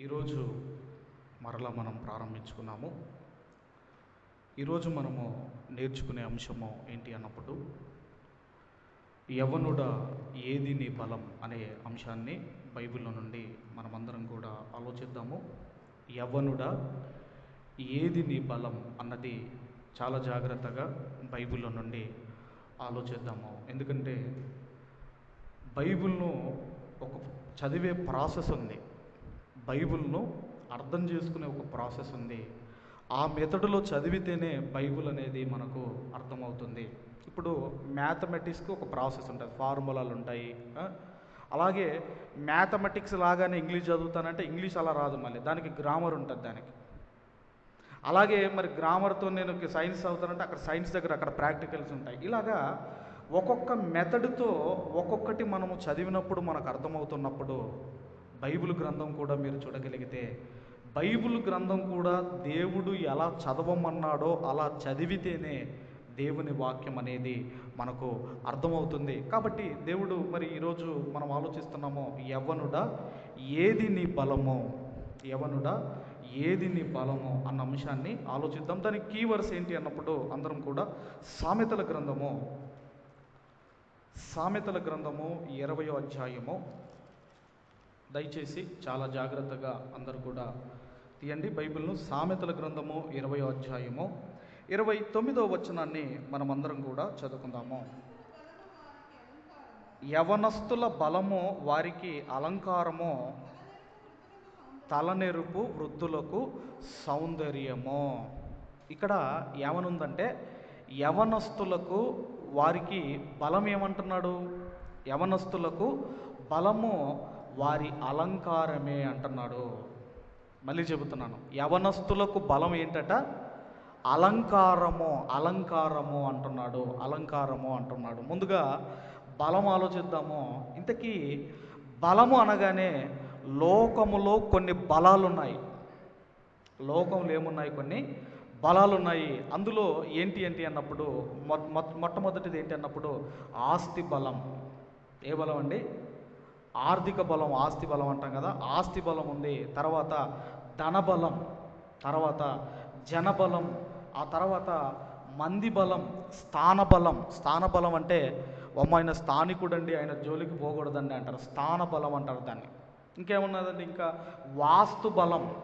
ఈరోజు మరలా మనం ప్రారంభించుకున్నాము. ఈరోజు మనము నేర్చుకునే అంశము ఏంటి అన్నప్పుడు యవనుడ ఏది నీ బలం అనే అంశాన్ని బైబిల్లో నుండి మనమందరం కూడా ఆలోచిద్దాము. యవనుడ ఏది నీ బలం అన్నది చాలా జాగ్రత్తగా బైబిల్లో నుండి ఆలోచిద్దాము. ఎందుకంటే బైబిల్ను ఒక చదివే ప్రాసెస్ ఉంది. బైబిల్ను అర్థం చేసుకునే ఒక ప్రాసెస్ ఉంది. ఆ మెథడులో చదివితేనే బైబిల్ అనేది మనకు అర్థమవుతుంది. ఇప్పుడు మ్యాథమెటిక్స్కి ఒక ప్రాసెస్ ఉంటుంది. ఫార్ములాలు ఉంటాయి. అలాగే మ్యాథమెటిక్స్ లాగానే ఇంగ్లీష్ చదువుతానంటే ఇంగ్లీష్ అలా రాదు మళ్ళీ. దానికి గ్రామర్ ఉంటుంది దానికి. అలాగే మరి గ్రామర్తో నేను సైన్స్ చదువుతానంటే అక్కడ సైన్స్ దగ్గర అక్కడ ప్రాక్టికల్స్ ఉంటాయి. ఇలాగా ఒక్కొక్క మెథడ్తో ఒక్కొక్కటి మనము చదివినప్పుడు మనకు అర్థమవుతున్నప్పుడు బైబిల్ గ్రంథం కూడా మీరు చూడగలిగితే బైబిల్ గ్రంథం కూడా దేవుడు ఎలా చదవమన్నాడో అలా చదివితేనే దేవుని వాక్యం అనేది మనకు అర్థమవుతుంది. కాబట్టి దేవుడు మరి ఈరోజు మనం ఆలోచిస్తున్నామో యవనుడా ఏది నీ బలమో యవనుడా ఏది నీ బలమో అన్న అంశాన్ని ఆలోచిద్దాం. దాని కీవర్స్ ఏంటి అన్నప్పుడు అందరం కూడా సామెతల గ్రంథము సామెతల గ్రంథము ఇరవయో అధ్యాయము దయచేసి చాలా జాగ్రత్తగా అందరూ కూడా తీయండి బైబిల్ను. సామెతల గ్రంథము ఇరవై అధ్యాయము. ఇరవై తొమ్మిదో వచనాన్ని మనమందరం కూడా చదువుకుందాము. యవనస్తుల బలము వారికి అలంకారము తలనెరుపు వృద్ధులకు సౌందర్యము. ఇక్కడ ఏమనుందంటే యవనస్తులకు వారికి బలం ఏమంటున్నాడు యవనస్తులకు బలము వారి అలంకారమే అంటున్నాడు. మళ్ళీ చెబుతున్నాను. యవనస్తులకు బలం ఏంటట? అలంకారము అలంకారము అంటున్నాడు అలంకారము అంటున్నాడు. ముందుగా బలం ఆలోచిద్దాము. ఇంతకీ బలము అనగానే లోకములో కొన్ని బలాలు ఉన్నాయి లోకంలో ఏమున్నాయి కొన్ని బలాలు ఉన్నాయి అందులో ఏంటి ఏంటి అన్నప్పుడు మొ- మొట్టమొదటిది ఏంటి అన్నప్పుడు ఆస్తి బలం. ఏ బలం అండి? ఆర్థిక బలం ఆస్తి బలం అంటాం కదా ఆస్తి బలం ఉంది తర్వాత ధనబలం తర్వాత జనబలం ఆ తర్వాత మంది బలం స్థానబలం స్థానబలం స్థాన బలం అంటే అమ్మ ఆయన స్థానికుడండి ఆయన జోలికి పోకూడదండి అంటారు. స్థాన బలం అంటారు దాన్ని. ఇంకేమున్నదండి ఇంకా? వాస్తు బలం.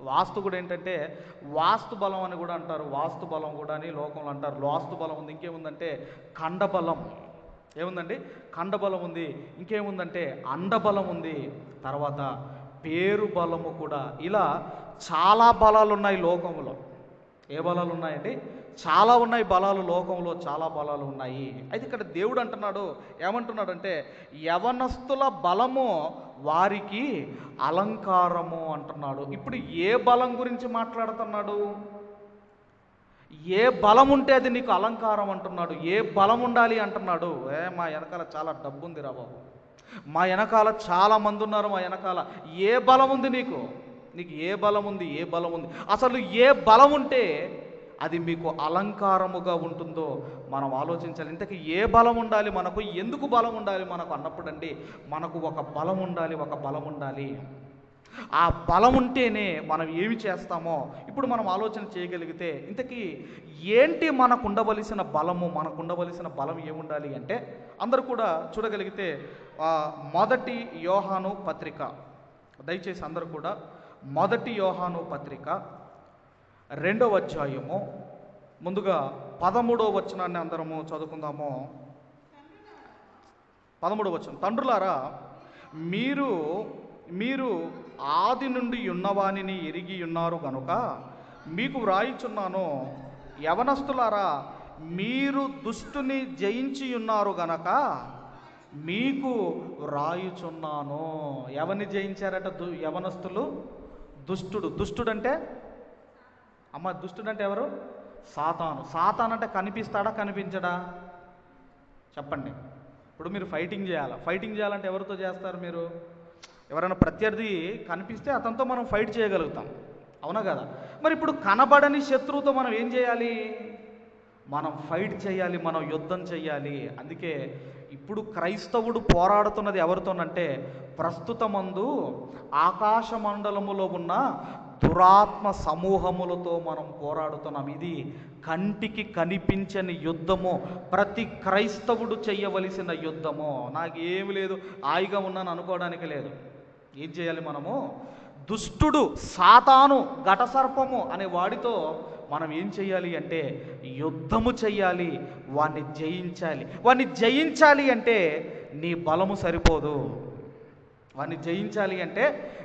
వాస్తు కూడా ఏంటంటే వాస్తు బలం అని కూడా అంటారు. వాస్తు బలం కూడా అని లోకంలో అంటారు. వాస్తు బలం ఉంది ఇంకేముందంటే ఖండబలం. ఏముందండి? ఖండబలం ఉంది. ఇంకేముందంటే అండబలం ఉంది. తర్వాత పేరు బలము కూడా. ఇలా చాలా బలాలు ఉన్నాయి లోకంలో ఏ బలాలు ఉన్నాయండి? చాలా ఉన్నాయి బలాలు లోకంలో చాలా బలాలు ఉన్నాయి. అయితే ఇక్కడ దేవుడు అంటున్నాడు ఏమంటున్నాడంటే యవనస్తుల బలము వారికి అలంకారము అంటున్నాడు. ఇప్పుడు ఏ బలం గురించి మాట్లాడుతున్నాడు? ఏ బలం ఉంటే అది నీకు అలంకారం అంటున్నాడు ఏ బలం ఉండాలి అంటున్నాడు ఏ మా వెనకాల చాలా డబ్బు ఉంది రా బాబు. మా వెనకాల చాలా మంది ఉన్నారు మా వెనకాల. ఏ బలం ఉంది నీకు? నీకు ఏ బలం ఉంది ఏ బలం ఉంది అసలు ఏ బలం ఉంటే అది మీకు అలంకారముగా ఉంటుందో మనం ఆలోచించాలి. ఇంతకీ ఏ బలం ఉండాలి మనకు? ఎందుకు బలం ఉండాలి మనకు అన్నప్పుడండి మనకు ఒక బలం ఉండాలి ఒక బలం ఉండాలి ఆ బలం ఉంటేనే మనం ఏమి చేస్తామో ఇప్పుడు మనం ఆలోచన చేయగలిగితే ఇంతకీ ఏంటి మనకు ఉండవలసిన బలము మనకు ఉండవలసిన బలం ఏముండాలి అంటే అందరూ కూడా చూడగలిగితే మొదటి యోహాను పత్రిక. దయచేసి అందరూ కూడా మొదటి యోహాను పత్రిక రెండవ అధ్యాయము. ముందుగా పదమూడవ వచనాన్ని అందరము చదువుకుందాము. పదమూడవ వచనం. తండ్రులారా మీరు మీరు ఆది నుండి ఉన్నవానిని ఎరిగి ఉన్నారు గనుక మీకు వ్రాయిచున్నాను యవనస్తులారా మీరు దుష్టుని జయించి ఉన్నారు గనక మీకు వ్రాయుచున్నాను. ఎవరిని జయించారట దు యవనస్తులు? దుష్టుడు. దుష్టుడంటే? అమ్మ దుష్టుడు అంటే ఎవరు? సాతాను. సాతాన్ అంటే కనిపిస్తాడా కనిపించడా? చెప్పండి. ఇప్పుడు మీరు ఫైటింగ్ చేయాలి? ఫైటింగ్ చేయాలంటే ఎవరితో చేస్తారు మీరు? ఎవరైనా ప్రత్యర్థి కనిపిస్తే అతనితో మనం ఫైట్ చేయగలుగుతాం. అవునా కదా? మరి ఇప్పుడు కనబడని శత్రువుతో మనం ఏం చేయాలి? మనం ఫైట్ చేయాలి మనం యుద్ధం చేయాలి. అందుకే ఇప్పుడు క్రైస్తవుడు పోరాడుతున్నది ఎవరితోనంటే ప్రస్తుతమందు ఆకాశ మండలములో ఉన్న దురాత్మ సమూహములతో మనం పోరాడుతున్నాం. ఇది కంటికి కనిపించని యుద్ధము. ప్రతి క్రైస్తవుడు చేయవలసిన యుద్ధము. నాకు ఏమి లేదు. హాయిగా ఉన్నాను అనుకోవడానికి లేదు. ఏం చేయాలి మనము? దుష్టుడు సాతాను ఘటసర్పము అనే వాడితో మనం ఏం చేయాలి అంటే యుద్ధము చెయ్యాలి వాణ్ణి జయించాలి. వాణ్ణి జయించాలి అంటే నీ బలము సరిపోదు. వాడిని జయించాలి అంటే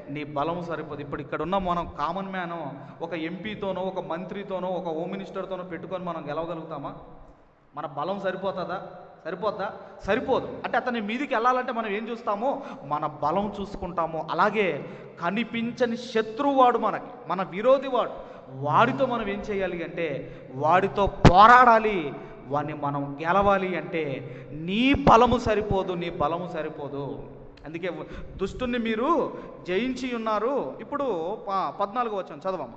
నీ బలము సరిపోదు. ఇప్పుడు ఇక్కడ ఉన్న మనం కామన్ మ్యాన్ ఒక ఎంపీతోనో ఒక మంత్రితోనో ఒక హోమ్ మినిస్టర్తోనో పెట్టుకొని మనం గెలవగలుగుతామా? మన బలం సరిపోతుందా? సరిపోద్దా? సరిపోదు. అంటే అతని మీదికి వెళ్ళాలంటే మనం ఏం చూస్తామో? మన బలం చూసుకుంటాము. అలాగే కనిపించని శత్రువాడు మనకి మన విరోధి వాడు వాడితో మనం ఏం చేయాలి అంటే వాడితో పోరాడాలి. వాడిని మనం గెలవాలి అంటే నీ బలము సరిపోదు నీ బలము సరిపోదు. అందుకే దుష్టుని మీరు జయించి ఉన్నారు. ఇప్పుడు పద్నాలుగు వచ్చాను చదవం.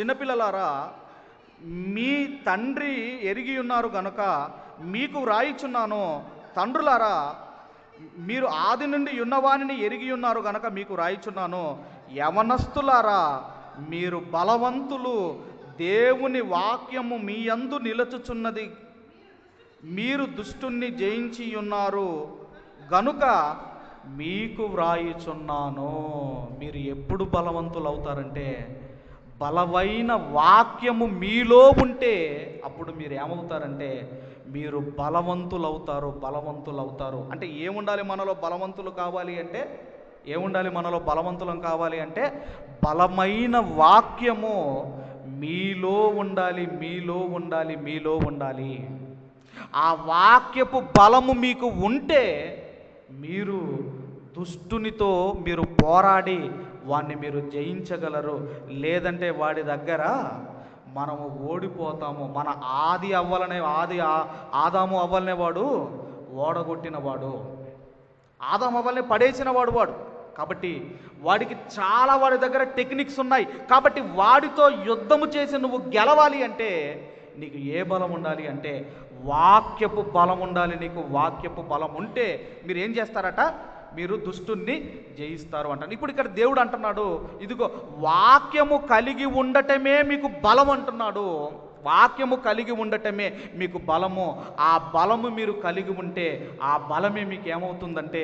చిన్నపిల్లలారా మీ తండ్రి ఎరిగి ఉన్నారు గనుక మీకు వ్రాయిచున్నాను. తండ్రులారా మీరు ఆది నుండి ఉన్నవానిని ఎరిగి ఉన్నారు గనక మీకు రాయిచున్నాను యవనస్తులారా మీరు బలవంతులు. దేవుని వాక్యము మీ అందు నిలచుచున్నది. మీరు దుష్టుణ్ణి జయించి ఉన్నారు. గనుక మీకు వ్రాయిచున్నాను. మీరు ఎప్పుడు బలవంతులు అవుతారంటే బలమైన వాక్యము మీలో ఉంటే అప్పుడు మీరు ఏమవుతారంటే మీరు బలవంతులు అవుతారు బలవంతులు అవుతారు అంటే ఏముండాలి మనలో బలవంతులు కావాలి అంటే? ఏముండాలి మనలో బలవంతులం కావాలి అంటే బలమైన వాక్యము మీలో ఉండాలి మీలో ఉండాలి మీలో ఉండాలి. ఆ వాక్యపు బలము మీకు ఉంటే మీరు దుష్టునితో మీరు పోరాడి వాణ్ణి మీరు జయించగలరు? లేదంటే వాడి దగ్గర మనము ఓడిపోతాము. మన ఆది అవ్వాలనే ఆది ఆదాము అవ్వాలనే వాడు ఓడగొట్టిన వాడు. ఆదాం అవ్వాలని పడేసిన వాడు వాడు. కాబట్టి వాడికి చాలా వాడి దగ్గర టెక్నిక్స్ ఉన్నాయి. కాబట్టి వాడితో యుద్ధము చేసి నువ్వు గెలవాలి అంటే నీకు ఏ బలం ఉండాలి అంటే వాక్యపు బలం ఉండాలి నీకు. వాక్యపు బలం ఉంటే మీరు ఏం చేస్తారట? మీరు దుష్టుణ్ణి జయిస్తారు అంటాను ఇప్పుడు ఇక్కడ దేవుడు అంటున్నాడు ఇదిగో వాక్యము కలిగి ఉండటమే మీకు బలం అంటున్నాడు. వాక్యము కలిగి ఉండటమే మీకు బలము. ఆ బలము మీరు కలిగి ఉంటే ఆ బలమే మీకు ఏమవుతుందంటే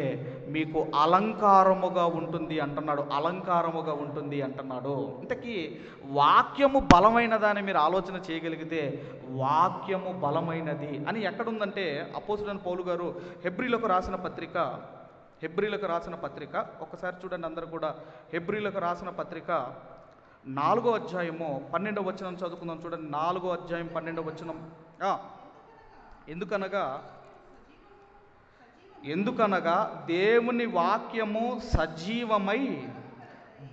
మీకు అలంకారముగా ఉంటుంది అంటున్నాడు అలంకారముగా ఉంటుంది అంటున్నాడు. ఇంతకీ వాక్యము బలమైనదని మీరు ఆలోచన చేయగలిగితే వాక్యము బలమైనది. అని ఎక్కడుందంటే అపోసుడని పౌలు గారు హెబ్రిలకు రాసిన పత్రిక హెబ్రిలకు రాసిన పత్రిక. ఒకసారి చూడండి అందరూ కూడా. హెబ్రిలకు రాసిన పత్రిక నాలుగో అధ్యాయము పన్నెండవ వచనం చదువుకుందాం. చూడండి నాలుగో అధ్యాయం పన్నెండవ వచనం. ఎందుకనగా ఎందుకనగా దేవుని వాక్యము సజీవమై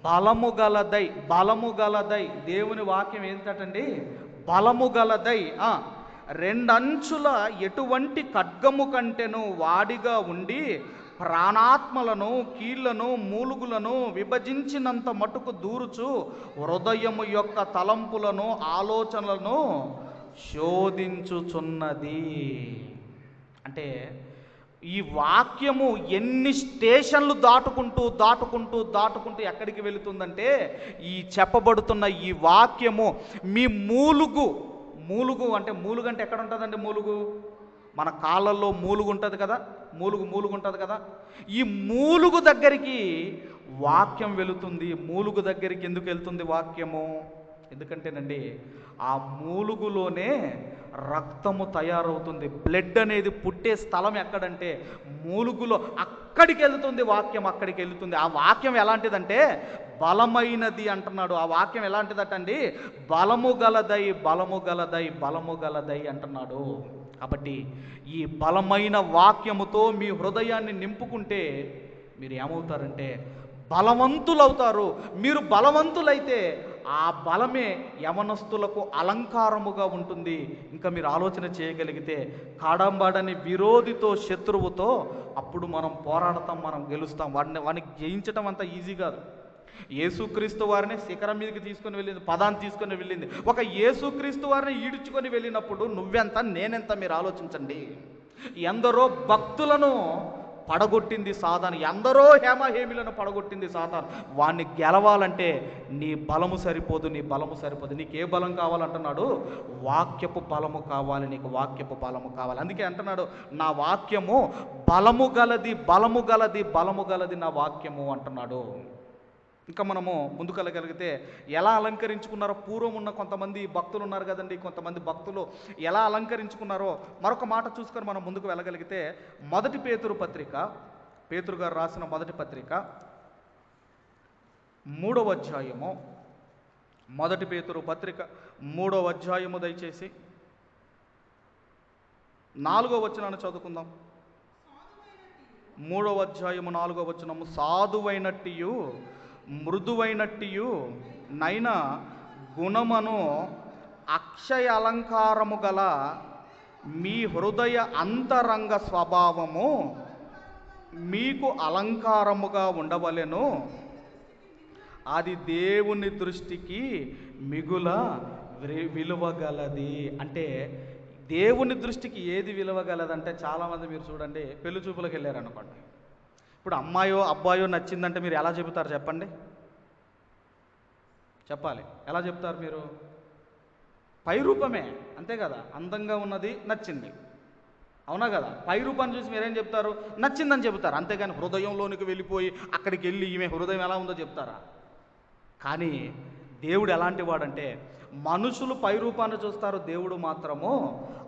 బలము గలదై బలము గలదై. దేవుని వాక్యం ఏంటండి బలము గలదై. రెండంచుల ఎటువంటి ఖడ్గము కంటేను వాడిగా ఉండి ప్రాణాత్మలను కీళ్ళను మూలుగులను విభజించినంత మటుకు దూరుచు హృదయము యొక్క తలంపులను ఆలోచనలను శోధించుచున్నది. అంటే ఈ వాక్యము ఎన్ని స్టేషన్లు దాటుకుంటూ దాటుకుంటూ దాటుకుంటూ ఎక్కడికి వెళుతుందంటే ఈ చెప్పబడుతున్న ఈ వాక్యము మీ మూలుగు మూలుగు అంటే మూలుగు అంటే ఎక్కడ ఉంటుందండి మూలుగు? మన కాళ్ళల్లో మూలుగు ఉంటుంది కదా మూలుగు మూలుగు ఉంటుంది కదా. ఈ మూలుగు దగ్గరికి వాక్యం వెళుతుంది. మూలుగు దగ్గరికి ఎందుకు వెళ్తుంది వాక్యము? ఎందుకంటేనండి ఆ మూలుగులోనే రక్తము తయారవుతుంది. బ్లడ్ అనేది పుట్టే స్థలం ఎక్కడంటే మూలుగులో అక్కడికి వెళ్తుంది వాక్యం అక్కడికి వెళ్తుంది. ఆ వాక్యం ఎలాంటిదంటే బలమైనది అంటున్నాడు. ఆ వాక్యం ఎలాంటిదటండి? బలము గలదై బలము గలదై బలము గలదై అంటున్నాడు. కాబట్టి ఈ బలమైన వాక్యముతో మీ హృదయాన్ని నింపుకుంటే మీరు ఏమవుతారంటే బలవంతులవుతారు. మీరు బలవంతులైతే ఆ బలమే యవనస్తులకు అలంకారముగా ఉంటుంది. ఇంకా మీరు ఆలోచన చేయగలిగితే కాడంబాడని విరోధితో శత్రువుతో అప్పుడు మనం పోరాడతాం మనం గెలుస్తాం. వాడిని వాడిని జయించడం అంత ఈజీ కాదు. యేసుక్రీస్తు వారిని శిఖరం మీదకి తీసుకొని వెళ్ళింది పదాన్ని తీసుకొని వెళ్ళింది. ఒక యేసుక్రీస్తు వారిని ఈడ్చుకొని వెళ్ళినప్పుడు నువ్వెంత నేనెంత మీరు ఆలోచించండి. ఎందరో భక్తులను పడగొట్టింది సాతాను ఎందరో హేమహేమిలను పడగొట్టింది సాతాను. వాణ్ణి గెలవాలంటే నీ బలము సరిపోదు నీ బలము సరిపోదు. నీకు ఏ బలం కావాలంటున్నాడు వాక్యపు బలము కావాలి నీకు వాక్యపు బలము కావాలి. అందుకే అంటున్నాడు నా వాక్యము బలము గలది బలము గలది బలము గలది నా వాక్యము అంటున్నాడు. ఇంకా మనము ముందుకెళ్ళగలిగితే ఎలా అలంకరించుకున్నారో పూర్వం ఉన్న కొంతమంది భక్తులు ఉన్నారు కదండి కొంతమంది భక్తులు ఎలా అలంకరించుకున్నారో మరొక మాట చూసుకొని మనం ముందుకు వెళ్ళగలిగితే మొదటి పేతురు పత్రిక పేతురు గారు రాసిన మొదటి పత్రిక మూడవ అధ్యాయము మొదటి పేతురు పత్రిక మూడవ అధ్యాయము దయచేసి. నాలుగో వచనాన్ని చదువుకుందాం. మూడవ అధ్యాయము నాలుగో వచనము సాధువైనట్టియు మృదువైనట్టియు నైన గుణమను అక్షయ అలంకారము గల మీ హృదయ అంతరంగ స్వభావము మీకు అలంకారముగా ఉండవలెను. అది దేవుని దృష్టికి మిగుల విలువగలది. అంటే దేవుని దృష్టికి ఏది విలువగలదంటే చాలామంది మీరు చూడండి పెళ్ళి చూపులకు వెళ్ళారనుకోండి. ఇప్పుడు అమ్మాయో అబ్బాయో నచ్చిందంటే మీరు ఎలా చెబుతారు చెప్పండి? చెప్పాలి. ఎలా చెప్తారు మీరు? పై రూపమే అంతే కదా? అందంగా ఉన్నది నచ్చింది. అవునా కదా? పై రూపాన్ని చూసి మీరేం చెప్తారు? నచ్చిందని చెబుతారు. అంతేగాని హృదయంలోనికి వెళ్ళిపోయి అక్కడికి వెళ్ళి ఈమె హృదయం ఎలా ఉందో చెప్తారా? కానీ దేవుడు ఎలాంటి వాడంటే మనుషులు పై రూపాన్ని చూస్తారు దేవుడు మాత్రము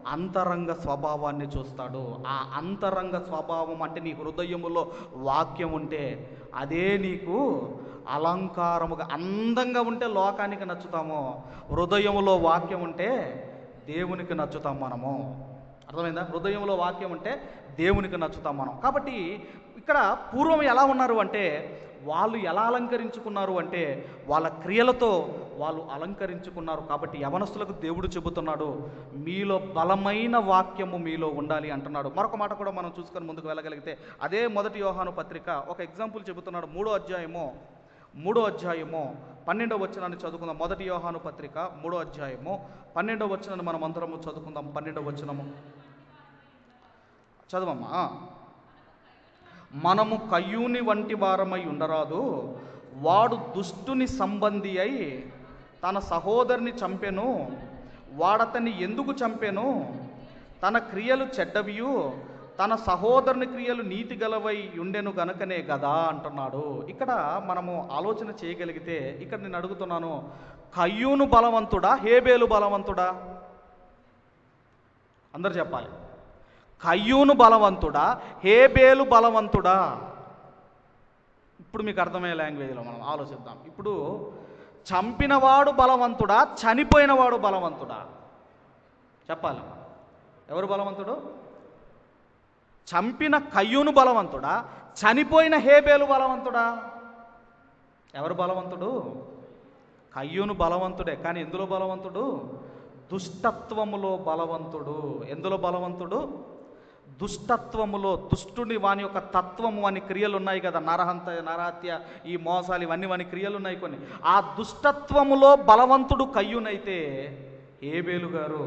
అంతరంగ స్వభావాన్ని చూస్తాడు. ఆ అంతరంగ స్వభావం అంటే నీ హృదయములో వాక్యం ఉంటే అదే నీకు అలంకారముగా అందంగా ఉంటే లోకానికి నచ్చుతాము. హృదయములో వాక్యం ఉంటే దేవునికి నచ్చుతాం మనము. అర్థమైందా? హృదయంలో వాక్యం అంటే దేవునికి నచ్చుతాం మనం. కాబట్టి ఇక్కడ పూర్వం ఎలా ఉన్నారు అంటే వాళ్ళు ఎలా అలంకరించుకున్నారు అంటే వాళ్ళ క్రియలతో వాళ్ళు అలంకరించుకున్నారు. కాబట్టి యవనస్తులకు దేవుడు చెబుతున్నాడు మీలో బలమైన వాక్యము మీలో ఉండాలి అంటున్నాడు. మరొక మాట కూడా మనం చూసుకొని ముందుకు వెళ్ళగలిగితే అదే మొదటి యోహాను పత్రిక ఒక ఎగ్జాంపుల్ చెబుతున్నాడు. మూడో అధ్యాయము మూడో అధ్యాయము పన్నెండవ వచనాన్ని చదువుకుందాం. మొదటి యోహాను పత్రిక మూడో అధ్యాయము పన్నెండవ వచనాన్ని మనం అందరము చదువుకుందాం. పన్నెండవ వచనము. చదవమ్మా. మనము కయ్యూని వంటి వారమై ఉండరాదు వాడు దుష్టుని సంబంధి అయి తన సహోదరుని చంపెను వాడతని ఎందుకు చంపెను? తన క్రియలు చెడ్డవియు తన సహోదరుని క్రియలు నీతి గలవై ఉండెను గనుకనే కదా అంటున్నాడు. ఇక్కడ మనము ఆలోచన చేయగలిగితే ఇక్కడ నేను అడుగుతున్నాను కయ్యూను బలవంతుడా హేబేలు బలవంతుడా? అందరు చెప్పాలి. కయ్యూను బలవంతుడా? హేబేలు బలవంతుడా? ఇప్పుడు మీకు అర్థమయ్యే లాంగ్వేజ్లో మనం ఆలోచిద్దాం. ఇప్పుడు చంపినవాడు బలవంతుడా? చనిపోయినవాడు బలవంతుడా? చెప్పాలి. ఎవరు బలవంతుడు? చంపిన కయ్యూను బలవంతుడా? చనిపోయిన హేబేలు బలవంతుడా? ఎవరు బలవంతుడు? కయ్యూను బలవంతుడే. కానీ ఎందులో బలవంతుడు? దుష్టత్వములో బలవంతుడు. ఎందులో బలవంతుడు? దుష్టత్వములో దుష్టుని వాని యొక్క తత్వము అని క్రియలు ఉన్నాయి కదా నరహంత నరహత్య ఈ మోసాలు ఇవన్నీ వాని క్రియలు ఉన్నాయి కొన్ని. ఆ దుష్టత్వములో బలవంతుడు కయ్యునైతే ఏబేలు గారు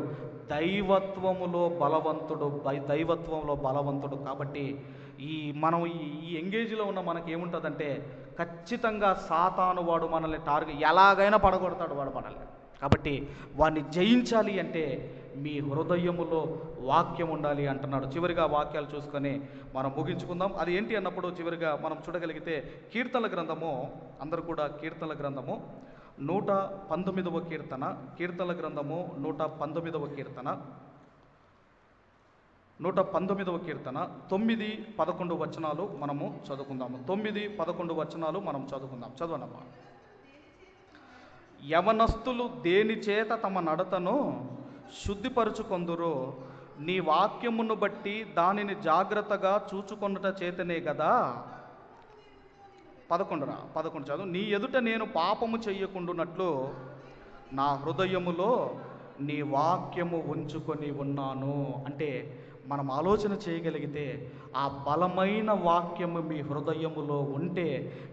దైవత్వములో బలవంతుడు బై- దైవత్వంలో బలవంతుడు కాబట్టి ఈ మనం ఈ ఈ ఎంగేజ్లో ఉన్న మనకి ఏముంటుందంటే ఖచ్చితంగా సాతాను వాడు మనల్ని టార్గెట్ ఎలాగైనా పడగొడతాడు వాడు మనల్ని. కాబట్టి వాడిని జయించాలి అంటే మీ హృదయములో వాక్యం ఉండాలి అంటున్నాడు. చివరిగా వాక్యాలు చూసుకొని మనం ముగించుకుందాం. అది ఏంటి అన్నప్పుడు చివరిగా మనం చూడగలిగితే కీర్తనల గ్రంథము అందరూ కూడా కీర్తనల గ్రంథము నూట పంతొమ్మిదవ కీర్తన కీర్తనల గ్రంథము నూట పంతొమ్మిదవ కీర్తన నూట పంతొమ్మిదవ కీర్తన తొమ్మిది పదకొండు వచనాలు మనము చదువుకుందాము. తొమ్మిది పదకొండు వచనాలు మనం చదువుకుందాం. చదవనమ్మా. యవనస్తులు దేని చేత తమ నడతను శుద్ధిపరుచుకొందురో నీ వాక్యమును బట్టి దానిని జాగ్రత్తగా చూచుకొనుట చేతనే కదా పదకొండురా పదకొండు చదువు. నీ ఎదుట నేను పాపము చెయ్యకుండునట్లు నా హృదయములో నీ వాక్యము ఉంచుకొని ఉన్నాను. అంటే మనం ఆలోచన చేయగలిగితే ఆ బలమైన వాక్యము మీ హృదయములో ఉంటే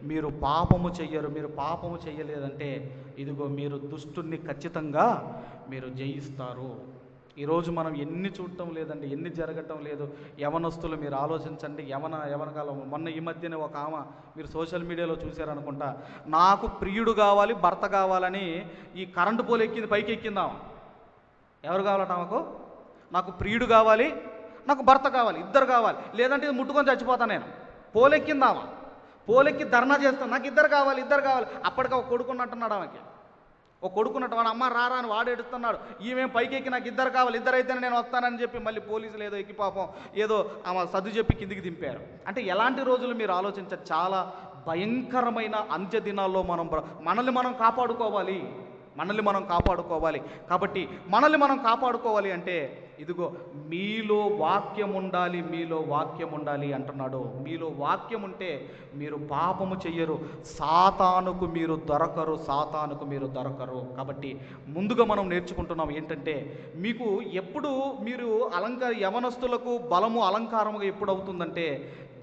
మీరు పాపము చెయ్యరు మీరు పాపము చెయ్యలేదంటే ఇదిగో మీరు దుష్టుణ్ణి ఖచ్చితంగా మీరు జయిస్తారు. ఈరోజు మనం ఎన్ని చూడటం లేదండి ఎన్ని జరగటం లేదు. యవనస్తులు మీరు ఆలోచించండి యవన యవనకాలం మొన్న ఈ మధ్యనే ఒక ఆమె మీరు సోషల్ మీడియాలో చూశారనుకుంటా నాకు ప్రియుడు కావాలి భర్త కావాలని ఈ కరెంటు పోలు ఎక్కింది పైకి ఎక్కిందాం ఎవరు కావాలట ఆమెకు? నాకు ప్రియుడు కావాలి నాకు భర్త కావాలి ఇద్దరు కావాలి. లేదంటే ఇది ముట్టుకొని చచ్చిపోతాను నేను. పోలెక్కిందామా? పోలెక్కి ధర్నా చేస్తాను నాకు ఇద్దరు కావాలి ఇద్దరు కావాలి. అప్పటికి ఒక కొడుకున్నట్టున్నాడు ఆమెకి. ఒక కొడుకున్నట్టు వాడు అమ్మ రారా అని వాడు ఎడుతున్నాడు ఈమె పైకి ఎక్కి నాకు ఇద్దరు కావాలి ఇద్దరు అయితేనే నేను వస్తానని చెప్పి మళ్ళీ పోలీసులు ఏదో ఎక్కి పాపం ఏదో ఆమె సర్దు చెప్పి కిందికి దింపారు. అంటే ఎలాంటి రోజులు మీరు ఆలోచించారు చాలా భయంకరమైన అంత్య దినాల్లో మనం మనల్ని మనం కాపాడుకోవాలి. మనల్ని మనం కాపాడుకోవాలి. కాబట్టి మనల్ని మనం కాపాడుకోవాలి అంటే ఇదిగో మీలో వాక్యం ఉండాలి మీలో వాక్యం ఉండాలి అంటున్నాడు. మీలో వాక్యం ఉంటే మీరు పాపము చెయ్యరు. సాతానుకు మీరు దొరకరు సాతానుకు మీరు దొరకరు. కాబట్టి ముందుగా మనం నేర్చుకుంటున్నాం ఏంటంటే మీకు ఎప్పుడు మీరు అలంకార యవనస్తులకు బలము అలంకారముగా ఎప్పుడు అవుతుందంటే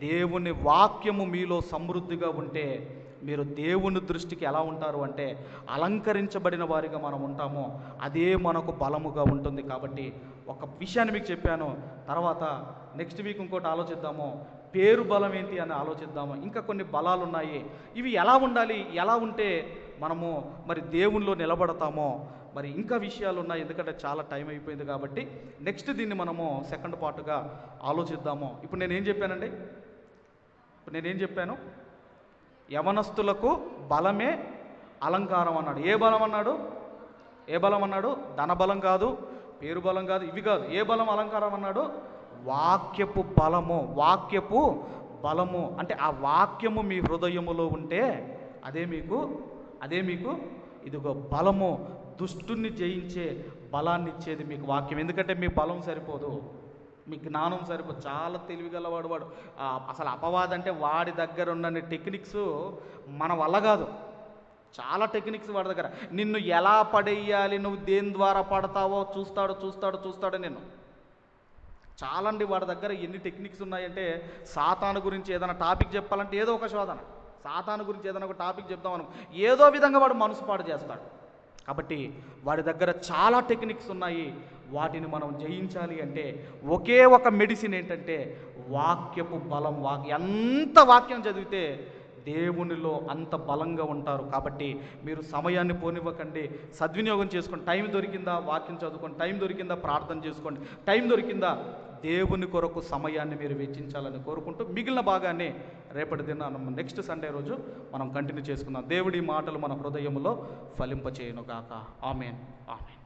దేవుని వాక్యము మీలో సమృద్ధిగా ఉంటే మీరు దేవుని దృష్టికి ఎలా ఉంటారు అంటే అలంకరించబడిన వారిగా మనం ఉంటామో. అదే మనకు బలముగా ఉంటుంది కాబట్టి ఒక విషయాన్ని మీకు చెప్పాను. తర్వాత నెక్స్ట్ వీక్ ఇంకోటి ఆలోచిద్దాము. పేరు బలం ఏంటి అని ఆలోచిద్దాము. ఇంకా కొన్ని బలాలు ఉన్నాయి. ఇవి ఎలా ఉండాలి? ఎలా ఉంటే మనము మరి దేవుణ్ణిలో నిలబడతామో మరి ఇంకా విషయాలు ఉన్నాయి. ఎందుకంటే చాలా టైం అయిపోయింది కాబట్టి నెక్స్ట్ దీన్ని మనము సెకండ్ పార్ట్గా ఆలోచిద్దాము. ఇప్పుడు నేనేం చెప్పానండి? ఇప్పుడు నేనేం చెప్పాను? యవనస్తులకు బలమే అలంకారం అన్నాడు. ఏ బలం అన్నాడు? ఏ బలం అన్నాడు? ధన బలం కాదు. పేరు బలం కాదు ఇవి కాదు. ఏ బలం? అలంకారం అన్నాడు. వాక్యపు బలము వాక్యపు బలము. అంటే ఆ వాక్యము మీ హృదయములో ఉంటే అదే మీకు అదే మీకు ఇదిగో బలము. దుష్టుని జయించే బలాన్ని ఇచ్చేది మీకు వాక్యం. ఎందుకంటే మీ బలం సరిపోదు. మీ జ్ఞానం సరిపోదు. చాలా తెలివిగలవాడు వాడు. అసలు అపవాదం అంటే వాడి దగ్గర ఉన్న టెక్నిక్స్ మన వల్ల కాదు. చాలా టెక్నిక్స్ వాడి దగ్గర. నిన్ను ఎలా పడేయాలి నువ్వు దేని ద్వారా పడతావో చూస్తాడు చూస్తాడు చూస్తాడు నేను చాలా అండి వాడి దగ్గర ఎన్ని టెక్నిక్స్ ఉన్నాయంటే సాతాను గురించి ఏదైనా టాపిక్ చెప్పాలంటే ఏదో ఒక శోధన. సాతాను గురించి ఏదైనా ఒక టాపిక్ చెప్దాం అనుకో ఏదో విధంగా వాడు మనసు పాడు చేస్తాడు. కాబట్టి వాడి దగ్గర చాలా టెక్నిక్స్ ఉన్నాయి. వాటిని మనం జయించాలి అంటే ఒకే ఒక మెడిసిన్ ఏంటంటే వాక్యపు బలం వాక్ ఎంత వాక్యం చదివితే దేవునిలో అంత బలంగా ఉంటారు. కాబట్టి మీరు సమయాన్ని పోనివ్వకండి. సద్వినియోగం చేసుకోండి. టైం దొరికిందా? వాక్యం చదువుకోండి. టైం దొరికిందా? ప్రార్థన చేసుకోండి. టైం దొరికిందా? దేవుని కొరకు సమయాన్ని మీరు వెచ్చించాలని కోరుకుంటూ మిగిలిన భాగాన్ని రేపటి దిన నెక్స్ట్ సండే రోజు మనం కంటిన్యూ చేసుకుందాం. దేవుడి మాటలు మన హృదయంలో ఫలింపచేయను గాక ఆమెన్. ఆమెన్.